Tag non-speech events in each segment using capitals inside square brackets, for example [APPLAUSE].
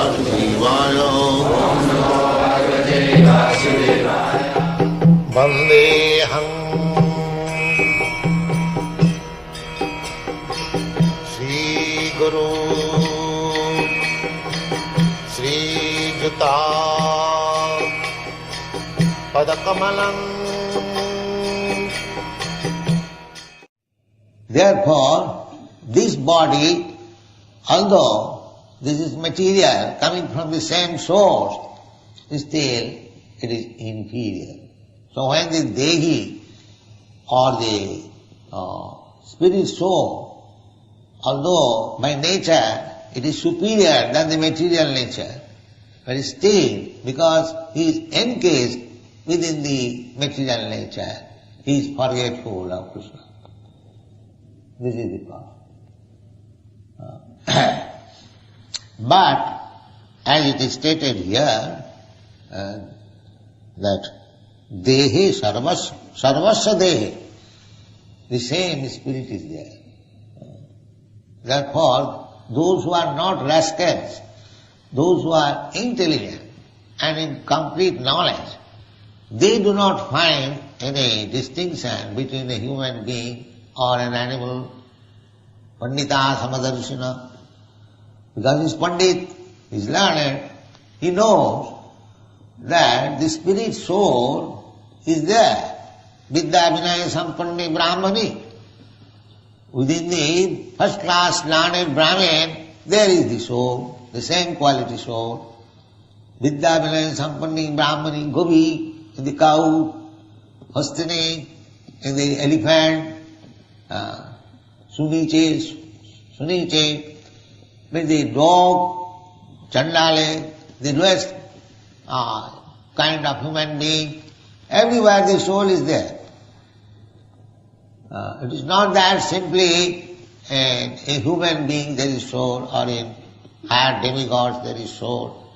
वासुदेवाय वन्देऽहम् श्रीगुरु श्रीयुता पदकमलम्। Therefore, this body, although this is material coming from the same source, still it is inferior. So when the Dehi or the uh, spirit soul, although by nature it is superior than the material nature, but still because he is encased within the material nature, he is forgetful of Krishna. This is the problem. Uh, [CLEARS THROAT] but, as it is stated here, uh, that dehe sarvas, sarvasya dehe, the same spirit is there. Therefore, those who are not rascals, those who are intelligent and in complete knowledge, they do not find any distinction between a human being or an animal. Pandita Samadarshina. Because he's Pandit, he's learned, he knows that the spirit soul is there. Vidya Vinaya Sampanni Brahmani. Within the first class learned Brahmin, there is the soul, the same quality soul. Vidya Vinaya Sampanni Brahmani, Gopi, in the cow, Hastini, in the elephant, uh, Suniche, Suniche, with the dog, Chandale, the lowest uh, kind of human being, everywhere the soul is there. Uh, it is not that simply in a human being there is soul or in higher demigods there is soul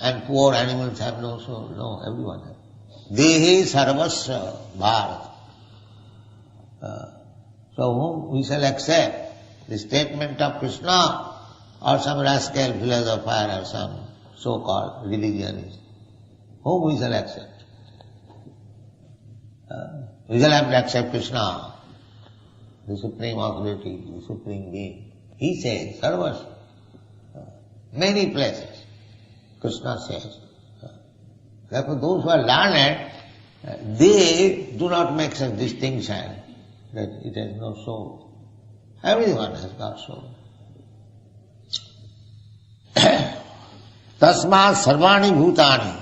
and poor animals have no soul. No, everyone has. Dehi sarvasya bharat. Uh, so whom we shall accept the statement of Krishna or some rascal philosopher or some so-called religionist. Whom we shall accept? Uh, we shall have to accept Krishna, the supreme authority, the supreme being. He says, sarvas. Uh, many places, Krishna says. Uh, Therefore, those who are learned, they do not make such distinction that it has no soul. Everyone has got soul. தஸ்மாத் சர்வாணி பூதானி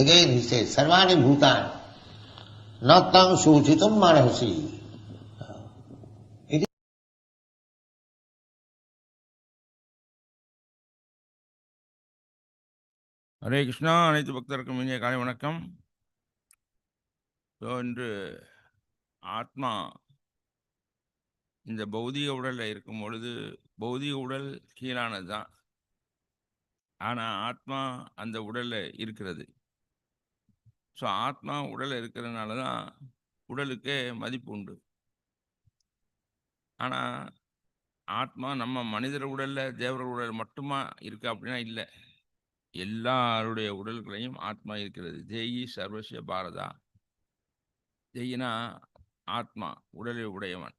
again ஹிசே சர்வாணி பூதானி ந தங் சூச்சித்தும் மனசி ஹரே கிருஷ்ணா அனைத்து பக்தருக்கும் இனிய காலை வணக்கம் ஸோ இன்று ஆத்மா இந்த பௌதிக உடலில் இருக்கும் பொழுது பௌதிக உடல் கீழானது தான் ஆனால் ஆத்மா அந்த உடலில் இருக்கிறது. ஸோ ஆத்மா உடலில் இருக்கிறதுனால தான் உடலுக்கே மதிப்பு உண்டு. ஆனால் ஆத்மா நம்ம மனிதர் உடலில் தேவர உடல் மட்டுமா இருக்கு அப்படின்னா இல்லை. எல்லாருடைய உடல்களையும் ஆத்மா இருக்கிறது. தேயி சர்வசிய பாரதா. தேயினா ஆத்மா உடலை உடையவன்.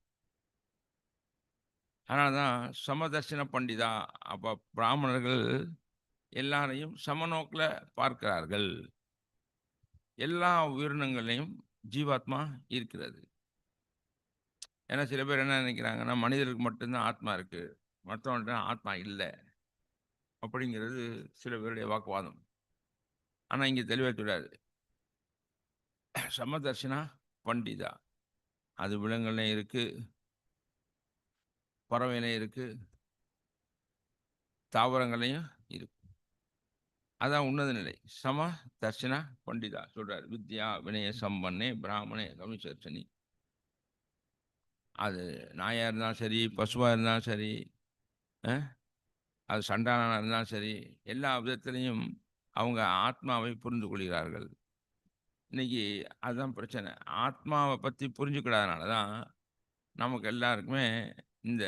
அதனால தான் சமதர்சன பண்டிதா அப்போ பிராமணர்கள் எல்லாரையும் சமநோக்கில் பார்க்கிறார்கள். எல்லா உயிரினங்களையும் ஜீவாத்மா இருக்கிறது ஏன்னா சில பேர் என்ன நினைக்கிறாங்கன்னா மனிதருக்கு மட்டும்தான் ஆத்மா இருக்குது மற்றவன்ட்டு ஆத்மா இல்லை. அப்படிங்கிறது சில பேருடைய வாக்குவாதம். ஆனால் இங்கே தெளிவாக சொல்றாரு. சமதர்ஷனா பண்டிதா. அது விலங்குலையும் இருக்குது பறவையிலையும் இருக்குது தாவரங்களையும் இருக்கு. அதான் உன்னத நிலை. சம தர்ஷனா பண்டிதா சொல்றாரு. வித்யா வினய சம்பன்னே பிராமணே கவிசர்ச்சனி அது நாயா இருந்தாலும் சரி பசுவா இருந்தாலும் சரி அது சண்டாளனாக இருந்தாலும் சரி எல்லா விதத்திலையும் அவங்க ஆத்மாவை புரிந்து கொள்கிறார்கள். இன்னைக்கு அதுதான் பிரச்சனை. ஆத்மாவை பற்றி புரிஞ்சுக்கிடாதனால தான் நமக்கு எல்லாருக்குமே இந்த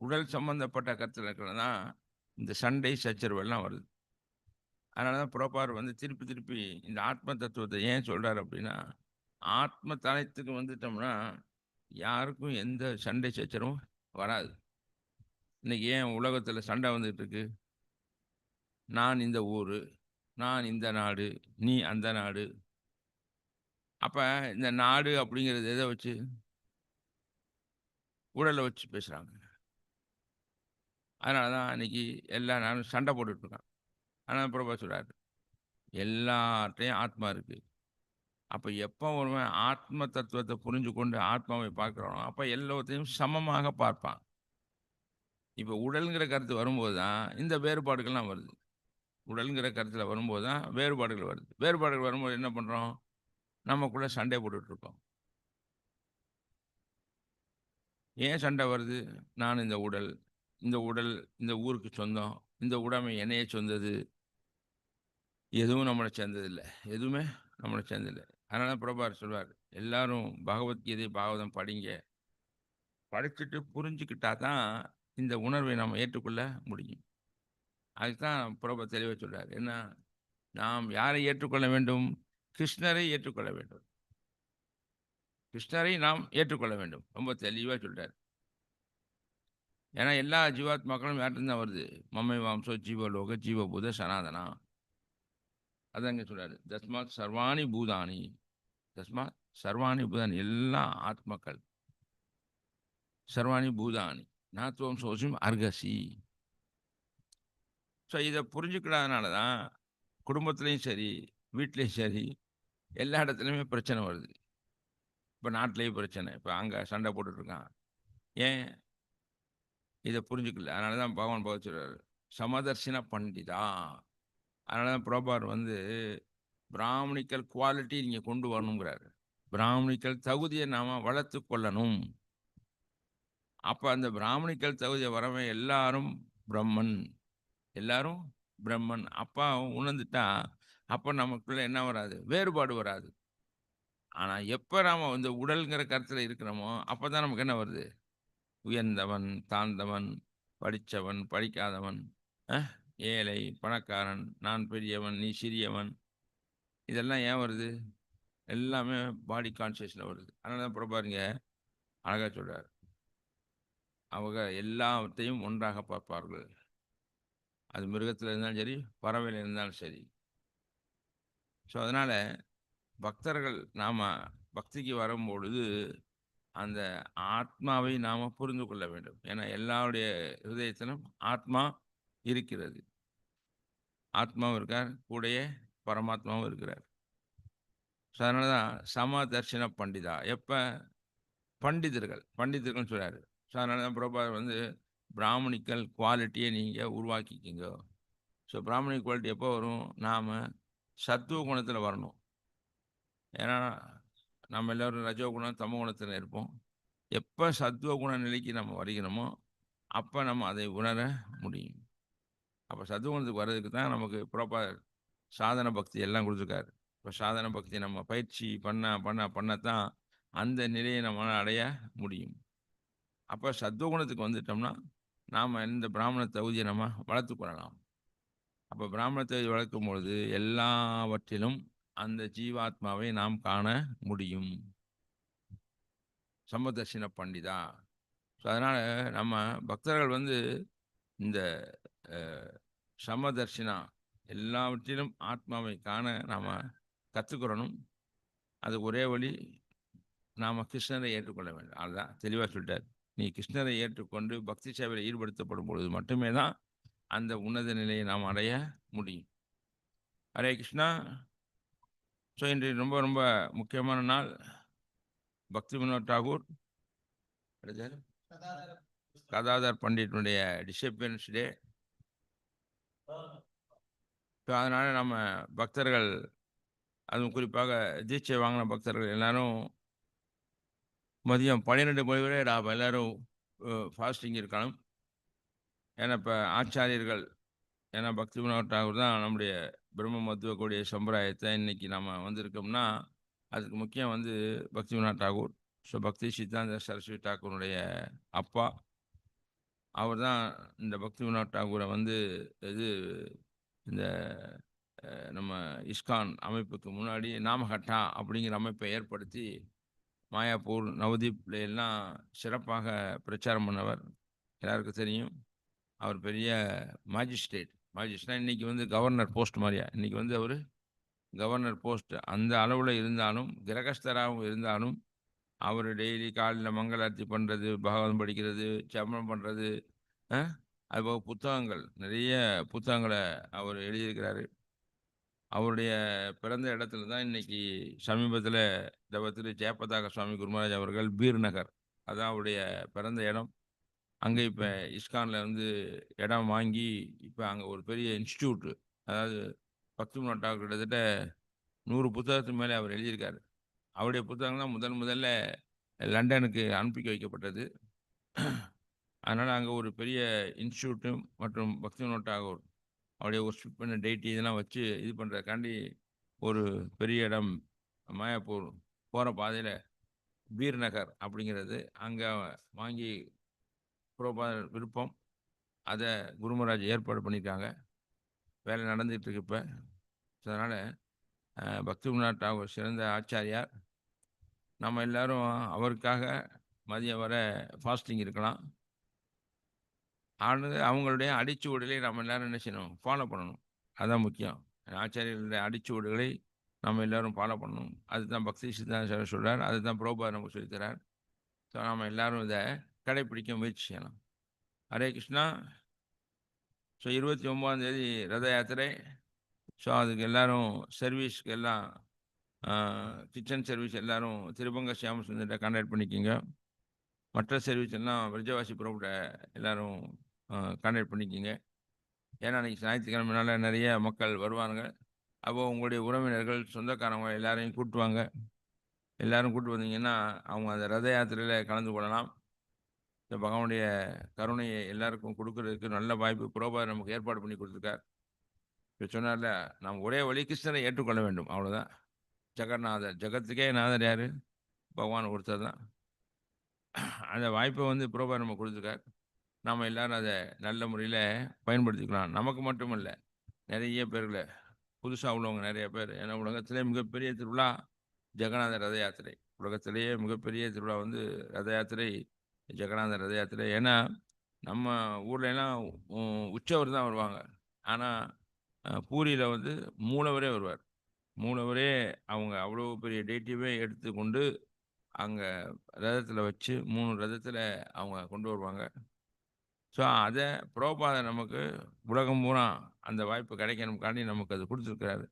உடல் சம்பந்தப்பட்ட கருத்தில் இருக்கிறது தான் இந்த சண்டை சச்சரவெல்லாம் வருது. அதனால தான் புறப்பார் வந்து திருப்பி திருப்பி இந்த ஆத்ம தத்துவத்தை ஏன் சொல்கிறார் அப்படின்னா ஆத்ம தலத்துக்கு வந்துட்டோம்னா யாருக்கும் எந்த சண்டை சச்சரவும் வராது. இன்னைக்கு ஏன் உலகத்தில் சண்டை வந்துட்டு இருக்கு? நான் இந்த ஊர் நான் இந்த நாடு நீ அந்த நாடு. அப்போ இந்த நாடு அப்படிங்கிறது எதை வச்சு? உடலை வச்சு பேசுகிறாங்க அதனால தான் இன்னைக்கு எல்லா நாளும் சண்டை போட்டுட்டு ஆனால் பிரபா சொல்கிறார் எல்லார்ட்டையும் ஆத்மா இருக்குது அப்போ எப்போ ஒருவன் ஆத்ம தத்துவத்தை புரிஞ்சு கொண்டு ஆத்மாவை பார்க்குறானோ அப்போ எல்லாத்தையும் சமமாக பார்ப்பான். இப்போ உடல்ங்கிற கருத்து வரும்போது தான் இந்த வேறுபாடுகள்லாம் வருது. உடல்ங்கிற கருத்தில் வரும்போது தான் வேறுபாடுகள் வருது. வேறுபாடுகள் வரும்போது என்ன பண்ணுறோம் நமக்குள்ளே சண்டை போட்டுட்ருக்கோம் ஏன் சண்டை வருது? நான் இந்த உடல் இந்த உடல் இந்த ஊருக்கு சொந்தம் இந்த உடமை என்னையே சொந்தது. எதுவும் நம்மளை சேர்ந்ததில்லை. எதுவுமே நம்மளை சேர்ந்ததில்லை. அதனால பிரபார் சொல்வார் எல்லாரும் பகவத்கீதை பாகவதம் படிங்க. படிச்சுட்டு புரிஞ்சுக்கிட்டா தான் இந்த உணர்வை நாம் ஏற்றுக்கொள்ள முடியும். அதுக்கு தான் பிரபா தெளிவாக சொல்கிறார் ஏன்னா நாம் யாரை ஏற்றுக்கொள்ள வேண்டும்? கிருஷ்ணரை ஏற்றுக்கொள்ள வேண்டும். கிருஷ்ணரை நாம் ஏற்றுக்கொள்ள வேண்டும். ரொம்ப தெளிவாக சொல்கிறார் ஏன்னா எல்லா ஜீவாத்மாக்களும் யார்கிட்ட தான் வருது? மம்மை வாம்சோ ஜீவலோக ஜீவபூத சனாதனா அதாங்க சொல்றாரு. தஸ்மாத் சர்வாணி பூதானி. தஸ்மாத் சர்வாணி பூதானி. எல்லா ஆத்மக்கள். சர்வாணி பூதானி. நாத்துவம் சோசியம் அர்கசி. ஸோ இதை புரிஞ்சுக்கிடாதனால தான் குடும்பத்துலேயும் சரி வீட்லேயும் சரி எல்லா இடத்துலையுமே பிரச்சனை வருது. இப்போ நாட்டிலேயும் பிரச்சனை. இப்போ அங்கே சண்டை போட்டுட்ருக்கான். ஏன்? இதை புரிஞ்சுக்கல. அதனால தான் பகவான் பகவத் சொல்கிறார் சமதர்சின பண்டிதா. அதனால தான் புரோபார் வந்து பிராமணிக்கல் குவாலிட்டி நீங்கள் கொண்டு வரணுங்கிறாரு பிராமணிக்கல் தகுதியை நாம் வளர்த்து கொள்ளணும். அப்போ அந்த பிராமணிக்கல் தகுதியை வரவன் எல்லாரும் பிரம்மன். எல்லாரும் பிரம்மன். அப்பா உணர்ந்துட்டா அப்போ நமக்குள்ள என்ன வராது? வேறுபாடு வராது. ஆனால் எப்போ நாம் இந்த உடல்ங்கிற கருத்தில் இருக்கிறோமோ அப்போ தான் நமக்கு என்ன வருது? உயர்ந்தவன் தாழ்ந்தவன் படித்தவன் படிக்காதவன் ஏழை பணக்காரன் நான் பெரியவன் நீ சிறியவன். இதெல்லாம் ஏன் வருது? எல்லாமே பாடி கான்சியஸில் வருது. அதனால தான் பிரபாருங்க அழகாக சொல்கிறார் அவங்க எல்லாத்தையும் ஒன்றாக பார்ப்பார்கள். அது மிருகத்தில் இருந்தாலும் சரி பறவையில் இருந்தாலும் சரி. ஸோ அதனால் பக்தர்கள் நாம் பக்திக்கு வரும்பொழுது அந்த ஆத்மாவை நாம் புரிந்து கொள்ள வேண்டும். ஏன்னா எல்லாருடைய ஹிருதயத்திலும் ஆத்மா இருக்கிறது. ஆத்மாவும் இருக்கார் கூடையே பரமாத்மாவும் இருக்கிறார். ஸோ அதனால தான் சம தர்ஷன பண்டிதா. எப்போ? பண்டிதர்கள் பண்டிதர்கள்னு சொல்கிறாரு ஸோ அதனால தான் பிரபாத் வந்து பிராமணிக்கல் குவாலிட்டியை நீங்கள் உருவாக்கிக்கிங்க. ஸோ பிராமணிக் குவாலிட்டி எப்போ வரும்? நாம் சத்துவ குணத்தில் வரணும். ஏன்னா நம்ம எல்லோரும் ரஜோ குணம் தமோ குணத்தில் இருப்போம். எப்போ சத்துவ குண நிலைக்கு நம்ம வருகிறோமோ அப்போ நம்ம அதை உணர முடியும். அப்போ சத்துவகுணத்துக்கு வர்றதுக்கு தான் நமக்கு ப்ராப்பர் சாதன பக்தி எல்லாம் கொடுத்துருக்காரு. இப்போ சாதன பக்தி நம்ம பயிற்சி பண்ண பண்ண பண்ணத்தான் அந்த நிலையை நம்மளால் அடைய முடியும். அப்போ சத்துவகுணத்துக்கு வந்துட்டோம்னா நாம் இந்த பிராமண தகுதியை நம்ம வளர்த்து கொள்ளலாம். அப்போ பிராமண தகுதி வளர்க்கும் பொழுது எல்லாவற்றிலும் அந்த ஜீவாத்மாவை நாம் காண முடியும். சமதர்ஷின பண்டிதா. ஸோ அதனால் நம்ம பக்தர்கள் வந்து இந்த சமதர்ஷினா எல்லாவற்றிலும் ஆத்மாவை காண நாம் கற்றுக்கிறணும் அது ஒரே வழி நாம் கிருஷ்ணரை ஏற்றுக்கொள்ள வேண்டும். அதுதான் தெளிவாக சொல்லிட்டார். நீ கிருஷ்ணரை ஏற்றுக்கொண்டு பக்தி சேவையில் ஈடுபடுத்தப்படும் பொழுது மட்டுமே தான் அந்த உன்னத நிலையை நாம் அடைய முடியும். ஹரே கிருஷ்ணா. ஸோ இன்று ரொம்ப ரொம்ப முக்கியமான நாள். பக்தி வினோத் டாகூர். கதாதர் பண்டிட்டுடைய டிசப்பியன்ஸ் டே ஸோ அதனால் நம்ம பக்தர்கள் அதுவும் குறிப்பாக தீட்சை வாங்கின பக்தர்கள் எல்லாரும் மதியம் பன்னிரெண்டு மணி வரை நாம் எல்லாரும் ஃபாஸ்டிங் இருக்கணும். ஏன்னா இப்போ ஆச்சாரியர்கள் ஏன்னா பக்தி வினோத் டாகூர் தான் நம்முடைய பிரம்ம மத்துவ கூடிய சம்பிரதாயத்தை இன்னைக்கு நம்ம வந்திருக்கோம்னா அதுக்கு முக்கியம் வந்து பக்தி வினோத் டாகூர். ஸோ பக்தி சித்தாந்த சரஸ்வதி தாக்கூருடைய அப்பா அவர் தான் இந்த பக்தி வினோத் டாகூரை வந்து இது இந்த நம்ம இஸ்கான் அமைப்புக்கு முன்னாடி நாமகட்டா அப்படிங்கிற அமைப்பை ஏற்படுத்தி மாயாப்பூர் நவதீப்ல எல்லாம் சிறப்பாக பிரச்சாரம் பண்ணவர். எல்லாருக்கும் தெரியும். அவர் பெரிய மாஜிஸ்ட்ரேட். மாஜிஸ்ட்ரேட் இன்றைக்கி வந்து கவர்னர் போஸ்ட் மாதிரியா? இன்றைக்கி வந்து அவர் கவர்னர் போஸ்ட். அந்த அளவில் இருந்தாலும் கிரகஸ்தராகவும் இருந்தாலும் அவர் டெய்லி காலையில் மங்களார்த்தி பண்ணுறது பகவான் படிக்கிறது சமணம் பண்ணுறது அதுபோக புத்தகங்கள். நிறைய புத்தகங்களை அவர் எழுதியிருக்கிறாரு. அவருடைய பிறந்த இடத்துல தான் இன்னைக்கு சமீபத்தில் தவ திரு ஜெயபதாக சுவாமி குருமராஜ் அவர்கள் பீர் நகர். அதான் அவருடைய பிறந்த இடம். அங்கே இப்போ இஸ்கானில் வந்து இடம் வாங்கி இப்போ அங்கே ஒரு பெரிய இன்ஸ்டியூட் அதாவது பத்து மணி கிட்டத்தட்ட நூறு புத்தகத்துக்கு மேலே அவர் எழுதியிருக்காரு. அவருடைய புத்தகம் தான் முதன் முதல்ல லண்டனுக்கு அனுப்பி வைக்கப்பட்டது. அதனால் அங்கே ஒரு பெரிய இன்ஸ்டியூட்டு மற்றும் பக்தி நோட்டாகூர் அவருடைய ஒர்ஷிப் பண்ண டேட்டி இதெல்லாம் வச்சு இது பண்ணுறதுக்காண்டி ஒரு பெரிய இடம் மாயாப்பூர் போகிற பாதையில் பீர்நகர் அப்படிங்கிறது அங்கே வாங்கி புரோபா விருப்பம். அதை குருமராஜ் ஏற்பாடு பண்ணியிருக்காங்க வேலை நடந்துகிட்டு இருக்கு இப்போ. அதனால் பக்தி விநாத் டாகூர் சிறந்த ஆச்சாரியார். நம்ம எல்லாரும் அவருக்காக மதியம் வர ஃபாஸ்டிங் இருக்கலாம். ஆனது அவங்களுடைய அடிச்சுவடுகளை நம்ம எல்லாரும் என்ன செய்யணும்? ஃபாலோ பண்ணணும். அதுதான் முக்கியம். ஆச்சாரியர்களுடைய அடிச்சுவடுகளை நம்ம எல்லாரும் ஃபாலோ பண்ணணும். அதுதான் பக்தி சித்தாந்த சொல்கிறார் அதுதான் புரோபா நமக்கு சொல்லித்தரார் ஸோ நம்ம எல்லாரும் இதை கடைப்பிடிக்க முயற்சி செய்யலாம். ஹரே கிருஷ்ணா. ஸோ இருபத்தி ஒம்பதாந்தேதி ரத யாத்திரை. ஸோ அதுக்கு எல்லாரும் சர்வீஸ்க்கு எல்லாம் கிச்சன் சர்வீஸ் எல்லாரும் திருபங்க சியாம சுந்தர்கிட்ட கான்டாக்ட் பண்ணிக்கோங்க. மற்ற சர்வீஸ் எல்லாம் விரஜவாசி புறப்பட்ட எல்லாரும் கான்டாக்ட் பண்ணிக்கோங்க. ஏன்னா அன்றைக்கி ஞாயிற்றுக்கிழமைனால நிறைய மக்கள் வருவாங்க அப்போ உங்களுடைய உறவினர்கள் சொந்தக்காரங்க எல்லாரையும் கூட்டுவாங்க எல்லாரும் கூட்டு வந்தீங்கன்னா அவங்க அந்த ரத யாத்திரையில் கலந்து கொள்ளலாம். இந்த பகவானுடைய கருணையை எல்லாருக்கும் கொடுக்கறதுக்கு நல்ல வாய்ப்பு புரோபா நமக்கு ஏற்பாடு பண்ணி கொடுத்துருக்கார். இப்போ சொன்னார்ல நாம் ஒரே வழி கிருஷ்ணரை ஏற்றுக்கொள்ள வேண்டும். அவ்வளோதான் ஜெகநாதர். ஜெகத்துக்கே நாதர் யார்? பகவான் ஒருத்தர் தான். அந்த வாய்ப்பை வந்து புரோபா நம்ம கொடுத்துருக்கார். நாம் எல்லாரும் அதை நல்ல முறையில் பயன்படுத்திக்கலாம். நமக்கு மட்டும் இல்லை நிறைய பேர்களை புதுசாக உள்ளவங்க நிறைய பேர். ஏன்னா உலகத்திலே மிகப்பெரிய திருவிழா ஜெகநாத ரத யாத்திரை உலகத்திலேயே மிகப்பெரிய திருவிழா வந்து ரத யாத்திரை ஜெகநாத ரத யாத்திரை ஏன்னா நம்ம ஊர்லலாம் எல்லாம் உற்சவர் தான் வருவாங்க. ஆனால் பூரியில் வந்து மூலவரே வருவார். மூலவரே அவங்க அவ்வளோ பெரிய டேட்டியவே எடுத்துக்கொண்டு அங்கே ரதத்தில் வச்சு மூணு ரதத்தில் அவங்க கொண்டு வருவாங்க. ஸோ அதை புரோபாதை நமக்கு உலகம் பூரா அந்த வாய்ப்பு கிடைக்கணும்காண்டி நமக்கு அது கொடுத்துருக்கிறாரு.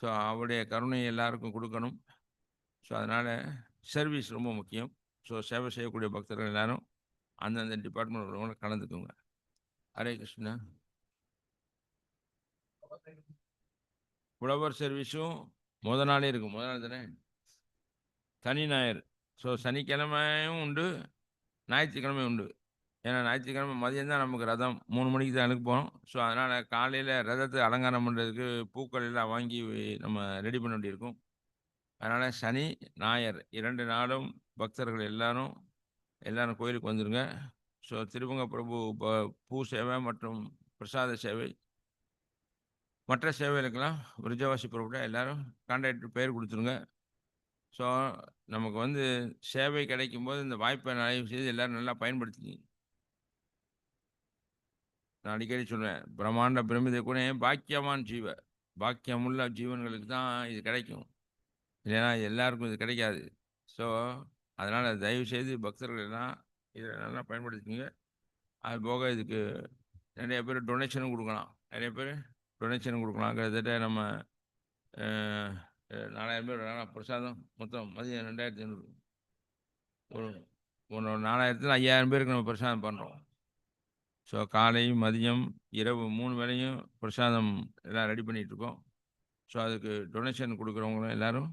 ஸோ அவருடைய கருணையை எல்லாருக்கும் கொடுக்கணும். ஸோ அதனால் சர்வீஸ் ரொம்ப முக்கியம். ஸோ சேவை செய்யக்கூடிய பக்தர்கள் எல்லாரும் அந்தந்த டிபார்ட்மெண்ட் உள்ளவங்களும் கலந்துக்குங்க. ஹரே கிருஷ்ணா. புலவர் சர்வீஸும் முத நாளே இருக்கும். முத நாள் தானே? சனி ஞாயிறு. ஸோ சனிக்கிழமையும் உண்டு ஞாயிற்றுக்கிழமையும் உண்டு. ஏன்னா ஞாயிற்றுக்கிழமை மதியம் தான் நமக்கு ரதம். மூணு மணிக்கு தான் எனக்கு போகணும். ஸோ அதனால் காலையில் ரதத்தை அலங்காரம் பண்ணுறதுக்கு பூக்கள் எல்லாம் வாங்கி நம்ம ரெடி பண்ண வேண்டியிருக்கும். அதனால் சனி ஞாயிறு. இரண்டு நாளும் பக்தர்கள் எல்லாரும் எல்லாரும் கோயிலுக்கு வந்துடுங்க ஸோ திருவங்க பிரபு ப- பூ சேவை மற்றும் பிரசாத சேவை மற்ற சேவைகளுக்கெல்லாம் விருஜவாசி பொருட்கள் எல்லாரும் கான்டாக்ட் பேர் கொடுத்துருங்க. ஸோ நமக்கு வந்து சேவை கிடைக்கும் போது இந்த வாய்ப்பை நிறைய செய்து எல்லோரும் நல்லா பயன்படுத்திக்கிங்க. நான் அடிக்கடி சொல்லுவேன் பிரம்மாண்ட பிரமிதை கூட பாக்கியமான ஜீவ. பாக்கியமுள்ள ஜீவன்களுக்கு தான் இது கிடைக்கும். இல்லைன்னா எல்லாருக்கும் இது கிடைக்காது. ஸோ அதனால் தயவு செய்து பக்தர்கள் எல்லாம் இதை நல்லா பயன்படுத்திக்கோங்க. அது போக இதுக்கு நிறைய பேர் டொனேஷனும் கொடுக்கலாம். நிறைய பேர் டொனேஷன் கொடுக்கலாம் கிட்டத்தட்ட நம்ம நாலாயிரம் பேர் பிரசாதம் மொத்தம் மதியம் ரெண்டாயிரத்தி ஐநூறு. ஒரு ஒரு நாலாயிரத்தில் ஐயாயிரம் பேருக்கு நம்ம பிரசாதம் பண்ணுறோம் ஸோ காலை மதியம் இரவு மூணு வேளையும் பிரசாதம் எல்லாம் ரெடி பண்ணிகிட்ருக்கோம் ஸோ அதுக்கு டொனேஷன் கொடுக்குறவங்களும் எல்லோரும்